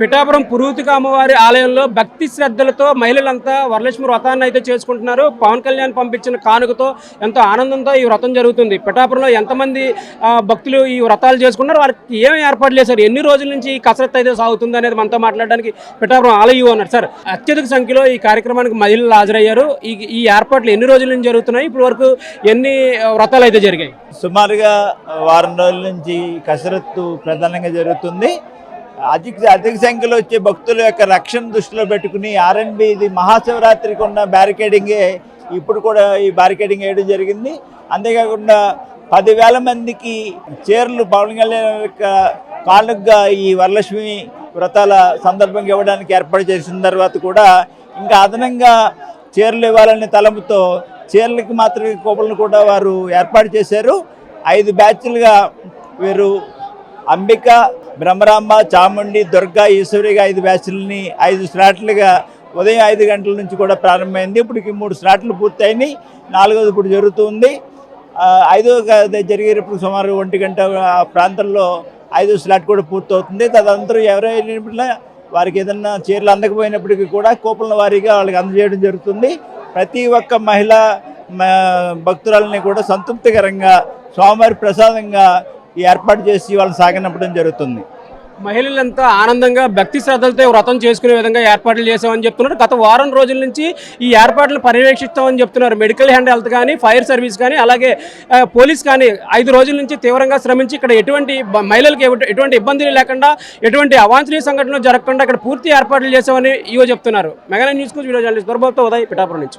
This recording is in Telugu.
పిఠాపురం పురూతిక అమ్మవారి ఆలయంలో భక్తి శ్రద్ధలతో మహిళలంతా వరలక్ష్మి వ్రతాన్ని అయితే చేసుకుంటున్నారు. పవన్ కళ్యాణ్ పంపించిన కానుకతో ఎంతో ఆనందంతో ఈ వ్రతం జరుగుతుంది. పిఠాపురంలో ఎంతమంది భక్తులు ఈ వ్రతాలు చేసుకున్నారు? వారికి ఏమి ఏర్పాట్లు చేశారు ఎన్ని రోజుల నుంచి ఈ కసరత్తు అయితే సాగుతుంది అనేది మనతో మాట్లాడడానికి పిఠాపురం ఆలయం అన్నారు సార్. అత్యధిక సంఖ్యలో ఈ కార్యక్రమానికి మహిళలు హాజరయ్యారు. ఈ ఈ ఏర్పాట్లు ఎన్ని రోజుల నుంచి జరుగుతున్నాయి? ఇప్పటి వరకు ఎన్ని వ్రతాలు అయితే జరిగాయి? సుమారుగా వారం రోజుల నుంచి కసరత్తు ప్రధానంగా జరుగుతుంది. అధిక అధిక సంఖ్యలో వచ్చే భక్తుల యొక్క రక్షణ దృష్టిలో పెట్టుకుని ఆర్ఎన్బి ఇది మహాశివరాత్రికి ఉన్న బ్యారికేడింగే ఇప్పుడు కూడా ఈ బ్యారికేడింగ్ వేయడం జరిగింది. అంతేకాకుండా పదివేల మందికి చీరలు పవన్ కళ్యాణ్ యొక్క కానుకగా ఈ వరలక్ష్మి వ్రతాల సందర్భంగా ఇవ్వడానికి ఏర్పాటు చేసిన తర్వాత కూడా ఇంకా అదనంగా చీరలు ఇవ్వాలనే తలంపుతో చీరలకి మాత్రమే కోపలను కూడా వారు ఏర్పాటు చేశారు. ఐదు బ్యాచ్లుగా వీరు అంబిక బ్రహ్మరాంబ చాముండి దుర్గా ఈశ్వరిగా ఐదు బ్యాచ్లని ఐదు స్లాట్లుగా ఉదయం ఐదు గంటల నుంచి కూడా ప్రారంభమైంది. ఇప్పటికి మూడు స్లాట్లు పూర్తయినాయి. నాలుగోది ఇప్పుడు జరుగుతుంది. ఐదో జరిగేటప్పుడు సుమారు ఒంటి గంట ఆ ప్రాంతంలో ఐదో స్లాట్ కూడా పూర్తవుతుంది. తదంతరం ఎవరైనా వారికి ఏదన్నా చీరలు అందకపోయినప్పటికీ కూడా కూపన్ల వారీగా వాళ్ళకి అందజేయడం జరుగుతుంది. ప్రతి ఒక్క మహిళ భక్తురాలని కూడా సంతృప్తికరంగా స్వామివారి ప్రసాదంగా ఏర్పాటు చేసి వాళ్ళు సాగనంపడం జరుగుతుంది. మహిళలంతా ఆనందంగా భక్తి శ్రద్ధలతో వ్రతం చేసుకునే విధంగా ఏర్పాట్లు చేసామని చెప్తున్నారు. గత వారం రోజుల నుంచి ఈ ఏర్పాట్లు పర్యవేక్షిస్తామని చెప్తున్నారు. మెడికల్ హ్యాండ్ హెల్త్ కానీ ఫైర్ సర్వీస్ కానీ అలాగే పోలీస్ కానీ ఐదు రోజుల నుంచి తీవ్రంగా శ్రమించి ఇక్కడ ఎటువంటి మహిళలకు ఎటువంటి ఇబ్బందులు లేకుండా ఎటువంటి అవాంఛనీయ సంఘటనలు జరగకుండా ఇక్కడ పూర్తి ఏర్పాట్లు చేసామని ఇవో చెప్తున్నారు. మెగా న్యూస్కు వీడియో జర్నలిస్ట్ దొరబాబుతో ఉదయ్ పిఠాపురం నుంచి.